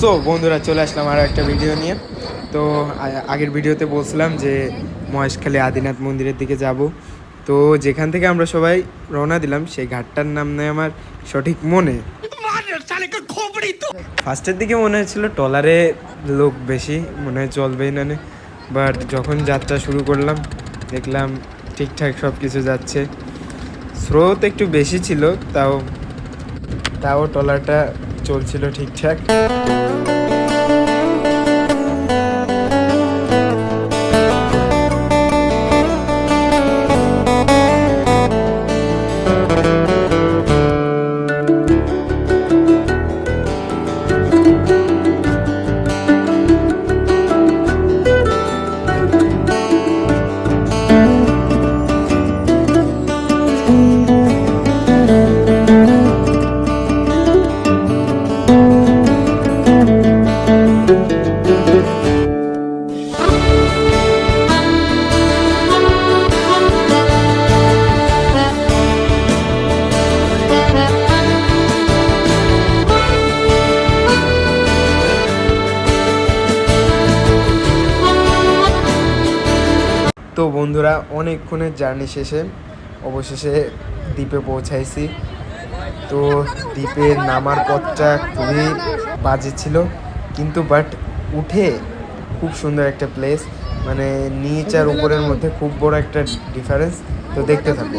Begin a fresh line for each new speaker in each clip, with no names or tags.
So বন্ধুরা, চলে আসলাম আরও একটা ভিডিও নিয়ে। তো আগের ভিডিওতে বলছিলাম যে, মহেশখালী আদিনাথ মন্দিরের দিকে যাব। তো, যেখান থেকে আমরা সবাই রওনা দিলাম, সেই ঘাটটার নাম নেই আমার সঠিক মনে। ফার্স্টের দিকে মনে হচ্ছিল টলারে লোক বেশি, মনে হয় চলবেই না বাট যখন যাত্রা শুরু করলাম, দেখলাম ঠিকঠাক সব কিছু যাচ্ছে। স্রোত একটু বেশি ছিল, তাও তাও টলারটা চলছিল ঠিকঠাক। তো বন্ধুরা, অনেকক্ষণের জার্নি শেষে অবশেষে দ্বীপে পৌঁছাইছি। তো দ্বীপে নামার পথটা খুবই বাজে ছিল, কিন্তু বাট উঠে খুব সুন্দর একটা প্লেস মানে নিচ আর উপরের মধ্যে খুব বড় একটা ডিফারেন্স তো দেখতে থাকো।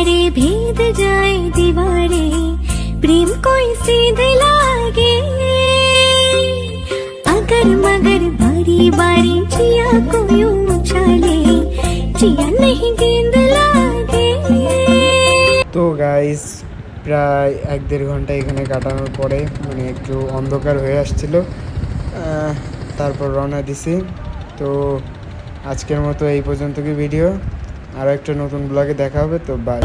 किले सारे भेद जाए दीवारे प्रेम कोई सीधे लागे अगर मगर बारी बारी जिया को यूं उछाले जिया नहीं गेंद लागे
তো গাইস প্রায় এক দেড় ঘন্টা এখানে কাটানোর পরে মানে একটু অন্ধকার হয়ে আসছিল আহ, তারপর রওনা দিছি তো আজকের মতো এই পর্যন্ত কি ভিডিও আরও একটা নতুন ব্লগে দেখা হবে তো বাই